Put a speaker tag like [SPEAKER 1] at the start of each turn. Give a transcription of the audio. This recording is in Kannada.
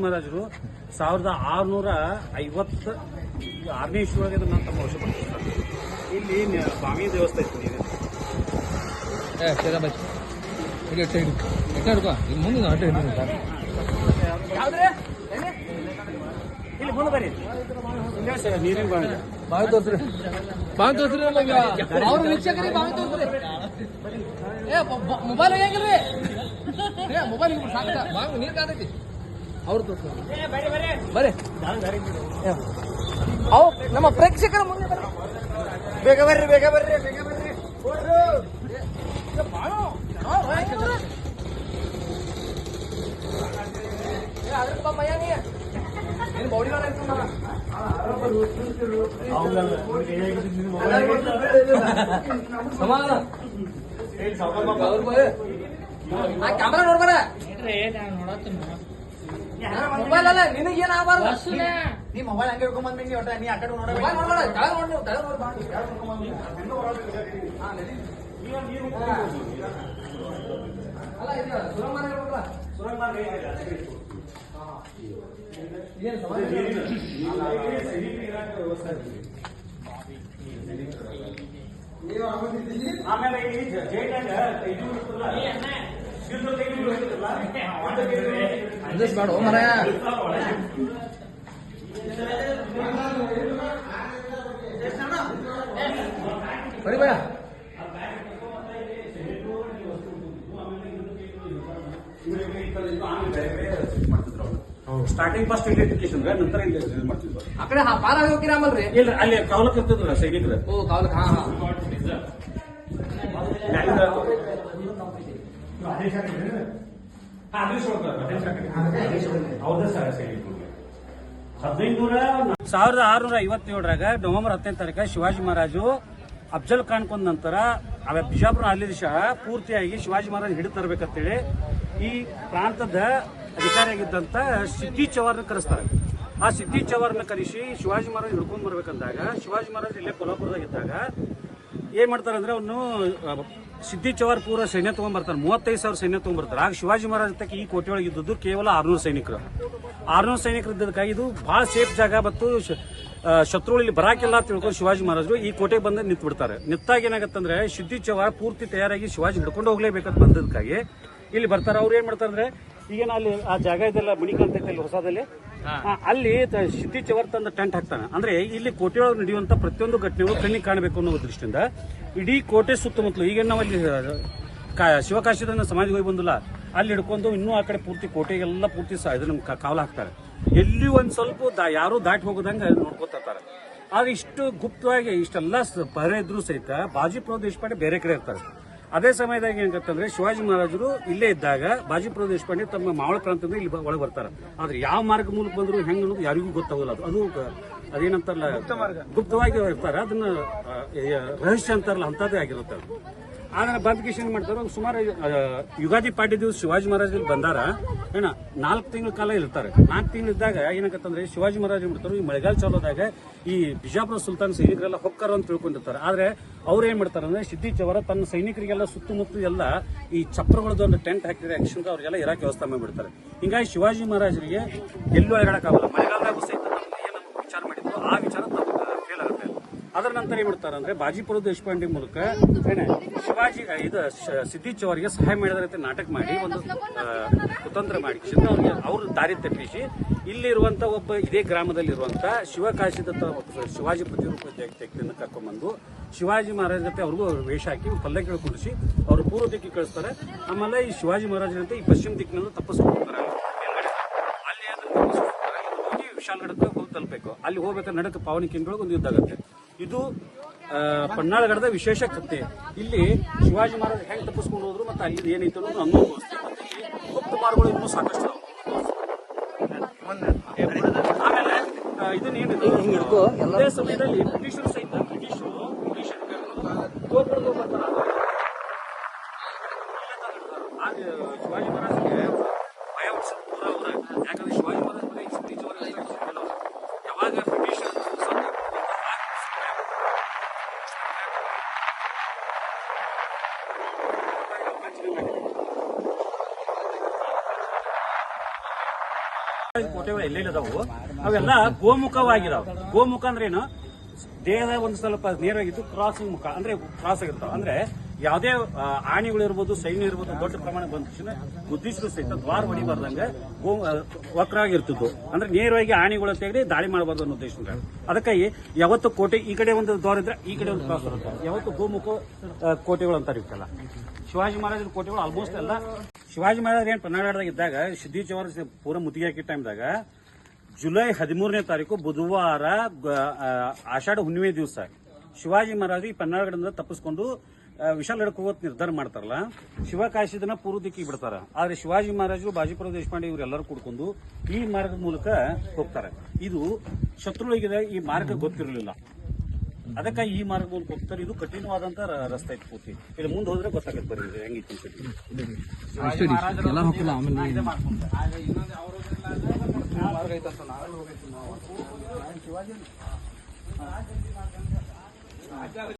[SPEAKER 1] ಮಹಾರಾಜರು ಸಾವಿರದ ಆರುನೂರ ಐವತ್ತ ಆರನೇ ಇಸ್ವಿಯೊಳಗೆ ಇದನ್ನ ತಮ್ಮ ವಶಪಡಿಸ್ತಾರೆ ಇಲ್ಲಿ ಸ್ವಾಮಿ ದೇವಸ್ಥಾನ ಇದೆ.
[SPEAKER 2] ಹಿಡ್ಕೊ ಇಲ್ಲಿ ಮುಂದೆ ಅಟ್ಟೆ ಹಿಡಿದು
[SPEAKER 1] ಇಲ್ಲಿ ಮುಂದೆ ಬರ್ರಿ ಇಲ್ಲೇ ಸ- ನೀರಿನ ಬಾವಿ ಇದೆ.
[SPEAKER 2] ಬಾವಿ ತೋರ್ಸ್ರಿ. ಬಾವಿ ತೋರ್ಸ್ರಿ ನಮಗೆ ಅವ್ರು ವೀಕ್ಷಕರಿಗೆ ಬಾವಿ ತೋರ್ಸ್ರಿ. ಏ ಮೊಬೈಲ್ ಹೇಗಿಲ್ರಿ? ಮೊಬೈಲ್ ಸಾಕ ಬಾವಿ ನೀರು ಕಾದೈತಿ. ಅವ್ರು ತೋರ್ಸ್ರಿ ಬರ್ರಿ ಅವು ನಮ್ಮ ಪ್ರೇಕ್ಷಕರ ಮುಂದೆ ಬರ್ರಿ ಬೇಗ ಬರ್ರಿ ಬೇಗ ಬರ್ರಿ ಬೇಗ ಬರ್ರಿ. ಏ, ಏ, ಬಾಳು, ಚೆನ್ನಾಗ್ ಮೊಬೈಲ್ ಅಲ್ಲ ನಿನಗೇನ್ ಆಗ್ಬಾರ್ದು
[SPEAKER 3] ನೀ ಮೊಬೈಲ್ ಹಂಗೆ ಹಿಡ್ಕೊಂಡ್ ಬಂದ್ಬಿಡಿ ಒಟ್ಟ ನೀ ಆ ಕಡೆ ನೋಡಬೇಡ
[SPEAKER 2] ಮೊಬೈಲ್ ನೋಡ್ಬೇಡ ಕೆಳಗ್ ನೋಡಿ ನೀವು ಕೆಳಗ್ ನೋಡಿ. ಅಲ್ಲ ಇದು ಸುರಂಗ ಮಾರ್ಗ ಇರ್ಬೇಕಲ್ಲ? ಏನ್ ಸಮಾಧಾನ?
[SPEAKER 1] ಆಮೇಲೆ ಇಲ್ಲಿ ಜ- ಜೈಲಾಗ ಇದು ಇದು
[SPEAKER 2] ಅಂದಸ್ ಬೇಡ ಓ ಮರಾಯ ಬರಿ ಬೇಡ
[SPEAKER 1] ಸ್ಟಾರ್ಟಿಂಗ್ ಫಸ್ಟ್ ಐಡೆಂಟಿಫಿಕೇಶನ್ ನಂತರ ಇಲ್ಲಿ ಮಾಡ್ತಿದ್ರು.
[SPEAKER 2] ಆ ಕಡೆ ಹಾ ಪಾರ ರೀ
[SPEAKER 1] ಇಲ್ಲ ಅಲ್ಲಿ ಕವಲಕ್ ಇರ್ತಿದ್ರು ಸೈನಿಕರು
[SPEAKER 2] ಓ ಕಾವಲಕ್ಕೆ ಹಾ ಹಾ.
[SPEAKER 1] ಅವ್ರದ್ದೇ ಸಾವಿರದ ಆರುನೂರ ಐವತ್ತೇಳರಾಗ ನವೆಂಬರ್ ಹತ್ತನೇ ತಾರೀಕು ಶಿವಾಜಿ ಮಹಾರಾಜು ಅಫ್ಜಲ್ ಖಾನ್ ಕೊಂದ ನಂತರ ಅವ ಬಿಜಾಪುರ ಆಲಿದ ಶಹ ಪೂರ್ತಿಯಾಗಿ ಶಿವಾಜಿ ಮಹಾರಾಜ್ ಹಿಡಿದು ತರಬೇಕಂತೇಳಿ ಈ ಪ್ರಾಂತದ ಅಧಿಕಾರಿಯಾಗಿದ್ದಂತ ಸಿದ್ದಿ ಚವಾರ್ನ ಕರೆಸ್ತಾರೆ. ಆ ಸಿದ್ದಿ ಚವಾರ್ನ ಕರೆಸಿ ಶಿವಾಜಿ ಮಹಾರಾಜ್ ಹಿಡ್ಕೊಂಡ್ ಬರ್ಬೇಕಂದಾಗ ಶಿವಾಜಿ ಮಹಾರಾಜ್ ಇಲ್ಲೇ ಕೊಲ್ಹಾಪುರದಾಗ ಇದ್ದಾಗ ಏನ್ ಮಾಡ್ತಾರೆ ಅಂದ್ರೆ ಅವನು ಸಿದ್ದಿ ಚವಾರ್ ಪೂರ ಸೈನ್ಯ ತೊಗೊಂಡ್ಬರ್ತಾರೆ ಮೂವತ್ತೈದು ಸಾವಿರ ಸೈನ್ಯ ತಗೊಂಡ್ಬರ್ತಾರೆ ಆಗ ಶಿವಾಜಿ ಮಹಾರಾಜ್ ತಕ್ಕ ಈ ಕೋಟೆ ಒಳಗೆ ಇದ್ದದ್ದು ಕೇವಲ ಆರ್ನೂರು ಸೈನಿಕರು. ಆರ್ನೂರು ಸೈನಿಕರು ಇದ್ದದಕ್ಕಾಗಿ ಇದು ಬಹಳ ಸೇಫ್ ಜಾಗ ಮತ್ತು ಶ- ಆ, ಇಲ್ಲಿ ಬರಾಕಿಲ್ಲ ತಿಳ್ಕೊಂಡು ಶಿವಾಜಿ ಮಹಾರಾಜರು ಈ ಕೋಟೆಗೆ ಬಂದು ನಿಂತು ಬಿಡ್ತಾರೆ ನಿಂತಾಗ ಏನಾಗತ್ತಂದ್ರೆ ಸಿದ್ದಿ ಚವಾರ್ ಪೂರ್ತಿ ತಯಾರಾಗಿ ಶಿವಾಜಿ ಹಿಡ್ಕೊಂಡು ಹೋಗ್ಲೇಬೇಕಂತ ಬಂದದಕ್ಕಾಗಿ ಇಲ್ಲಿ ಬರ್ತಾರೆ. ಅವ್ರು ಏನ್ ಮಾಡ್ತಾರೆ ಅಂದ್ರೆ ನಾ ಅಲ್ಲಿ ಆ ಜಾಗ ಇದೆಲ್ಲ ಮಣಿಕಾಂತ ಅಲ್ಲಿ ಹೊಸದಲ್ಲಿ ಅಲ್ಲಿ ತ- ಸಿದ್ದಿ ಚವರ್ ತಂದ ಟೆಂಟ್ ಹಾಕ್ತಾನೆ. ಅಂದ್ರೆ ಇಲ್ಲಿ ಕೋಟೆಯೊಳಗೆ ನಡೆಯುವಂತ ಪ್ರತಿಯೊಂದು ಘಟನೆಗಳು ಕಣ್ಣಿಗೆ ಕಾಣಬೇಕು ಅನ್ನೋ ದೃಷ್ಟಿಯಿಂದ ಇಡೀ ಕೋಟೆ ಸುತ್ತಮುತ್ತಲು, ಈಗ ನಾವು ಅಲ್ಲಿ ಶಿವಕಾಶಿದ ಸಮಾಜ ಹೋಗಿ ಬಂದಿಲ್ಲ, ಅಲ್ಲಿ ಹಿಡ್ಕೊಂಡು ಇನ್ನೂ ಆ ಕಡೆ ಪೂರ್ತಿ ಕೋಟೆಗೆಲ್ಲ ಪೂರ್ತಿ ಕ- ಕಾವಲ ಹಾಕ್ತಾರೆ. ಎಲ್ಲಿ ಒಂದು ಸ್ವಲ್ಪ ಯಾರು ದಾಟಿ ಹೋಗೋದಂಗ ನೋಡ್ಕೊತಾರೆ ಆದ್ರೆ ಇಷ್ಟು ಗುಪ್ತವಾಗಿ ಇಷ್ಟೆಲ್ಲ ಪಹರೆ ಇದ್ರು ಸಹಿತ ಬಾಜಿಪ್ರಭು ದೇಶಪಾಂಡೆ ಬೇರೆ ಕಡೆ ಇರ್ತಾರೆ. ಅದೇ ಸಮಯದಾಗ ಏನಾಗತ್ತಂದ್ರೆ ಶಿವಾಜಿ ಮಹಾರಾಜರು ಇಲ್ಲೇ ಇದ್ದಾಗ ಬಾಜಿಪುರ ದೇಶಪಾಂಡೆ ತಮ್ಮ ಮಾವಳ ಪ್ರಾಂತದಿಂದ ಇಲ್ಲಿ ಒಳಗೆ ಬರ್ತಾರೆ. ಆದ್ರೆ ಯಾವ ಮಾರ್ಗ ಮೂಲಕ ಬಂದ್ರು ಹೆಂಗ್ ಅನ್ನೋದು ಯಾರಿಗೂ ಗೊತ್ತಾಗಲ್ಲ ಅದು. ಅದು ಅದೇನಂತಾರಲ್ಲ ಗುಪ್ತವಾಗಿ ಇರ್ತಾರೆ. ಅದನ್ನ ರಹಸ್ಯ ಅಂತಾರಲ್ಲ ಅಂತದೇ ಆಗಿರುತ್ತೆ. ಆದ್ರೆ ಬಂದ್ ಕಿಶನ್ ಮಾಡ್ತಾರೆ ಸುಮಾರು ಯುಗಾದಿ ಪಾಡ್ಯ ದಿವಸ ಶಿವಾಜಿ ಮಹಾರಾಜ್ ಬಂದಾರ. ಏನ, ನಾಲ್ಕು ತಿಂಗಳ ಕಾಲ ಇರ್ತಾರೆ. ನಾಲ್ಕು ತಿಂಗಳು ಇದ್ದಾಗ ಏನಾಗತ್ತಂದ್ರೆ ಶಿವಾಜಿ ಮಹಾರಾಜ್ ಮಾಡ್ತಾರೆ, ಈ ಮಳೆಗಾಲ ಚಾಲೋದಾಗ ಈ ಬಿಜಾಪುರ ಸುಲ್ತಾನ್ ಸೈನಿಕರೆಲ್ಲ ಹೊಕ್ಕಾರ ಅಂತ ತಿಳ್ಕೊಂಡಿರ್ತಾರೆ. ಆದ್ರೆ ಅವ್ರು ಏನ್ ಮಾಡ್ತಾರೆ ಅಂದ್ರೆ ಸಿದ್ದಿ ಚವರ ತನ್ನ ಸೈನಿಕರಿಗೆಲ್ಲ ಸುತ್ತಮುತ್ತ ಎಲ್ಲ ಈ ಚಪ್ರಗಳದ್ದು ಒಂದು ಟೆಂಟ್ ಹಾಕಿದ್ರೆ ಆಕ್ಷನ್ ಅವ್ರಿಗೆಲ್ಲ ಇರಾಕ್ ವ್ಯವಸ್ಥೆ ಮಾಡಿಬಿಡ್ತಾರೆ. ಹಿಂಗಾಗಿ ಶಿವಾಜಿ ಮಹಾರಾಜರಿಗೆ ಎಲ್ಲೂ ಆಗಲ್ಲ. ಮಳೆಗಾಲದಾಗ ಸಹಿತ ನಮ್ಗೆ ಏನು ವಿಚಾರ ಮಾಡಿದ್ರು ಆ ವಿಚಾರ ಫೇಲ್ ಆಗುತ್ತೆ ಅದರ ನಂತರ ಏನ್ ಮಾಡ್ತಾರೆ ಅಂದ್ರೆ ಬಾಜಿಪುರ ದೇಶಪಾಂಡೆ ಮೂಲಕ ಶಿವಾಜಿ ಇದು, ಶ- ಸಿದ್ದಿ ಚೌರಿಗೆ ಸಹಾಯ ಮಾಡಿದ ನಾಟಕ ಮಾಡಿ, ಒಂದು ಕುತಂತ್ರ ಮಾಡಿ ಅವ್ರಿಗೆ ಅವ್ರ ದಾರಿ ತಪ್ಪಿಸಿ, ಇಲ್ಲಿರುವಂತ ಒಬ್ಬ ಇದೇ ಗ್ರಾಮದಲ್ಲಿರುವಂತ ಶಿವಕಾಶಿದತ್ತ ಶಿವಾಜಿ ಪ್ರತಿರೂಪ ವ್ಯಕ್ತಿಯನ್ನು ಕರ್ಕೊಂಡ್ಬಂದು ಶಿವಾಜಿ ಮಹಾರಾಜ ಜೊತೆ ಅವ್ರಿಗೂ ವೇಷ ಹಾಕಿ ಪಲ್ಲಕ್ಕಿ ಕುಡಿಸಿ ಅವರು ಪೂರ್ವ ದಿಕ್ಕಿಗೆ ಕಳಿಸ್ತಾರೆ ಆಮೇಲೆ ಈ ಶಿವಾಜಿ ಮಹಾರಾಜರಂತೆ ಈ ಪಶ್ಚಿಮ ದಿಕ್ಕಿನಲ್ಲೂ ತಪ್ಪಿಸ್ಕೊಳ್ತಾರೆ. ಅಲ್ಲಿ ತಪ್ಪಿಸ್ಕೊಳ್ತಾರೆ. ಇಲ್ಲಿ ಹೋಗಿ ತಲುಪಬೇಕು ಅಲ್ಲಿ ಹೋಗ್ಬೇಕಾದ್ರೆ ನಡಕ ಪಾವನಿಕೆಂಗಳೊಳಗೆ ಒಂದು ಯುದ್ಧ ಆಗುತ್ತೆ ಇದು ಪನ್ನಾಳಗಡದ ವಿಶೇಷ ಕಥೆ ಇಲ್ಲಿ ಶಿವಾಜಿ ಮಹಾರಾಜ ಹೆಂಗ್ ತಪ್ಪಿಸ್ಕೊಂಡು ಹೋದ್ರು ಮತ್ತೆ ಅಲ್ಲಿ ಏನೈತೆ ಅನ್ನೋದು ಅನ್ನೋ ಗುಪ್ತ ಮಾರ್ಗಗಳು ಇನ್ನೂ ಸಾಕಷ್ಟು. ಆಮೇಲೆ ಇದನ್ನ ಏನಿದೆ? ಇದೇ ಸಮಯದಲ್ಲಿ ಬ್ರಿಟಿಷರು ಬ್ರಿಟಿಷರು ಗೋಪುರಕ್ಕೆ ಬರ್ತಾರೆ ಆಗ ಶಿವಾಜಿ ಮಹಾರಾಜ್ಗೆ ಭಯ ಹುಟ್ಟಿಸಿದ ಪೂರ ಅವ್ರ ಯಾಕಂದ್ರೆ ಶಿವಾಜಿ ಮಹಾರಾಜ್ ಬರೀ ಸಿದ್ದಿ ಜೋರ ಯಾವಾಗ ಬ್ರಿಟಿಷರು ಸತ್ತು ಕೋಟೆಗಳು ಎಲ್ಲೆಲ್ಲಿ ಅದಾವು ಅವೆಲ್ಲ ಗೋಮುಖವಾಗಿದಾವ. ಗೋಮುಖ ಅಂದ್ರೆ ಏನು? ದೇಹದ ಒಂದು ಸ್ವಲ್ಪ ನೇರವಾಗಿದ್ದು ಕ್ರಾಸಿಂಗ್ ಮುಖ. ಅಂದ್ರೆ ಕ್ರಾಸ್ ಆಗಿರ್ತಾವ. ಅಂದ್ರೆ ಯಾವುದೇ ಆಣಿಗಳು ಇರ್ಬೋದು, ಸೈನ್ಯ ಇರ್ಬೋದು, ದೊಡ್ಡ ಪ್ರಮಾಣ ಬಂದ ತಕ್ಷಣ ಬುದ್ಧಿಸ್ರು ಸಹಿತ ದ್ವಾರ ಹೊಡಿಬಾರ್ದಂಗೆ ಗೋ ವಕ್ರಾಗಿ ವಕ್ರಾಗಿರ್ತಿದ್ವು. ಅಂದ್ರೆ ನೇರವಾಗಿ ಆಣಿಗಳು ತೆಗೆದು ದಾಳಿ ಮಾಡಬಾರ್ದು ಅನ್ನೋ ಉದ್ದೇಶದಿಂದ ಅದಕ್ಕಾಗಿ ಯಾವತ್ತು ಕೋಟೆ ಈ ಕಡೆ ಒಂದು ದ್ವಾರ ಇದ್ರೆ ಈ ಕಡೆ ಒಂದು ಕ್ರಾಸ್ ಇರುತ್ತೆ. ಯಾವತ್ತು ಗೋಮುಖ ಕೋಟೆಗಳು ಅಂತಾರೆ ಇವಕ್ಕೆಲ್ಲ. ಶಿವಾಜಿ ಮಹಾರಾಜರ ಕೋಟೆಗಳು ಆಲ್ಮೋಸ್ಟ್ ಎಲ್ಲ ಶಿವಾಜಿ ಮಹಾರಾಜ್ ಏನು ಕರ್ನಾಟಕದಾಗ ಇದ್ದಾಗ ಸಿದ್ದಿ ಚೌರ ಪೂರ ಮುತ್ತಿಗೆ ಹಾಕಿ ಟೈಮ್ದಾಗ ಜುಲೈ ಹದಿಮೂರನೇ ತಾರೀಕು ಬುಧವಾರ ಆಷಾಢ ಹುಣ್ಣಿಮೆ ದಿವಸ, ಶಿವಾಜಿ ಮಹಾರಾಜ್ ಈ ಪನ್ನಾಗಡದಿಂದ ತಪ್ಪಿಸ್ಕೊಂಡು ವಿಶಾಲ ಹೋಗೋತ್ ನಿರ್ಧಾರ ಮಾಡ್ತಾರಲ್ಲ, ಶಿವ ಕಾಶಿದನ್ನ ಪೂರ್ವ ದಿಕ್ಕಿಗೆ ಬಿಡ್ತಾರ. ಆದ್ರೆ ಶಿವಾಜಿ ಮಹಾರಾಜರು, ಬಾಜಿಪುರ ದೇಶಪಾಂಡೆ ಇವರೆಲ್ಲರೂ ಕೂಡ್ಕೊಂಡು ಈ ಮಾರ್ಗದ ಮೂಲಕ ಹೋಗ್ತಾರೆ. ಇದು ಶತ್ರುಗಳಿಗೆ ಈ ಮಾರ್ಗ ಗೊತ್ತಿರಲಿಲ್ಲ. ಅದಕ್ಕೆ ಈ ಮಾರ್ಗ ಮೂಲಕ ಹೋಗ್ತಾರೆ. ಇದು ಕಠಿಣವಾದಂತ ರಸ್ತೆ ಐತಿ ಪೂರ್ತಿ. ಇಲ್ಲಿ ಮುಂದೆ ಹೋದ್ರೆ ಗೊತ್ತಾಗತ್ತೆ ಬರೀ ಹೆಂಗಿತ್ತು. ಶಿವಾಜಿ